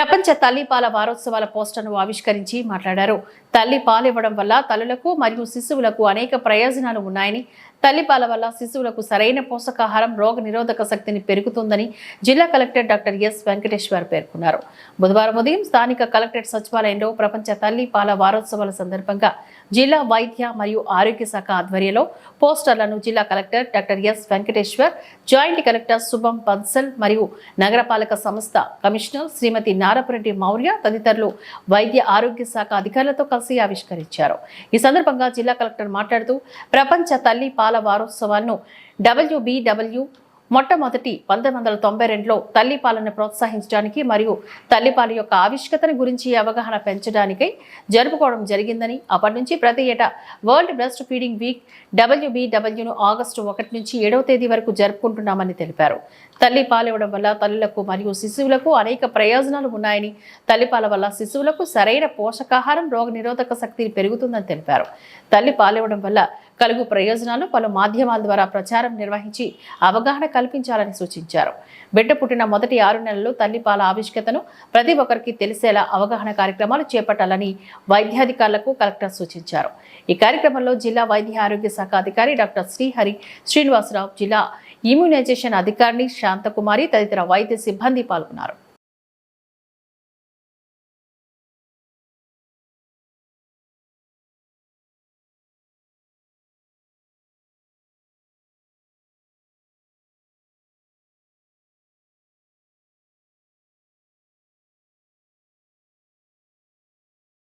ప్రపంచ తల్లిపాల వారోత్సవాల పోస్టర్ను ఆవిష్కరించి మాట్లాడారు. తల్లి పాలివ్వడం వల్ల తల్లులకు మరియు శిశువులకు అనేక ప్రయోజనాలు ఉన్నాయని తల్లిపాల వల్ల శిశువులకు సరైన పోషకాహారం రోగ నిరోధక శక్తిని పెరుగుతుందని జిల్లా కలెక్టర్ డాక్టర్ ఎస్ వెంకటేశ్వర్ పేర్కొన్నారు. బుధవారం ఉదయం స్థానిక కలెక్టరేట్ సచివాలయంలో ప్రపంచ తల్లిపాల వారోత్సవాల సందర్భంగా జిల్లా వైద్య మరియు ఆరోగ్య శాఖ ఆధ్వర్యంలో పోస్టర్లను జిల్లా collector doctor S Venkateshwar joint collector Shubham Bansal మరియు నగరపాలక సంస్థ కమిషనర్ శ్రీమతి నారపురెడ్డి మౌర్య తదితరులు వైద్య ఆరోగ్య శాఖ అధికారులతో కలిసి ఆవిష్కరించారు. ఈ సందర్భంగా జిల్లా కలెక్టర్ మాట్లాడుతూ ప్రపంచ తల్లి పాల వారోత్సవాలను డబ్ల్యూబీడబ్ల్యూ మొట్టమొదటి పంతొమ్మిది వందల తొంభై రెండులో తల్లిపాలను ప్రోత్సహించడానికి మరియు తల్లిపాల యొక్క ఆవిష్కతను గురించి అవగాహన పెంచడానికై జరుపుకోవడం జరిగిందని అప్పటి నుంచి ప్రతి ఏటా వరల్డ్ బ్రెస్ట్ ఫీడింగ్ వీక్ డబ్ల్యూబీడబ్ల్యూను ఆగస్టు ఒకటి నుంచి ఏడవ తేదీ వరకు జరుపుకుంటున్నామని తెలిపారు. తల్లి పాలివ్వడం వల్ల తల్లులకు మరియు శిశువులకు అనేక ప్రయోజనాలు ఉన్నాయని తల్లిపాల వల్ల శిశువులకు సరైన పోషకాహారం రోగ శక్తి పెరుగుతుందని తెలిపారు. తల్లి పాలివ్వడం వల్ల కలుగు ప్రయోజనాలు పలు మాధ్యమాల ద్వారా ప్రచారం నిర్వహించి అవగాహన కల్పించాలని సూచించారు. బిడ్డ పుట్టిన మొదటి ఆరు నెలల్లో తల్లిపాల ఆవిష్కతను ప్రతి ఒక్కరికి తెలిసేలా అవగాహన కార్యక్రమాలు చేపట్టాలని వైద్యాధికారులకు కలెక్టర్ సూచించారు. ఈ కార్యక్రమంలో జిల్లా వైద్య ఆరోగ్య శాఖ అధికారి డాక్టర్ శ్రీహరి శ్రీనివాసరావు జిల్లా ఇమ్యునైజేషన్ అధికారిని శాంతకుమారి తదితర వైద్య సిబ్బంది పాల్గొన్నారు.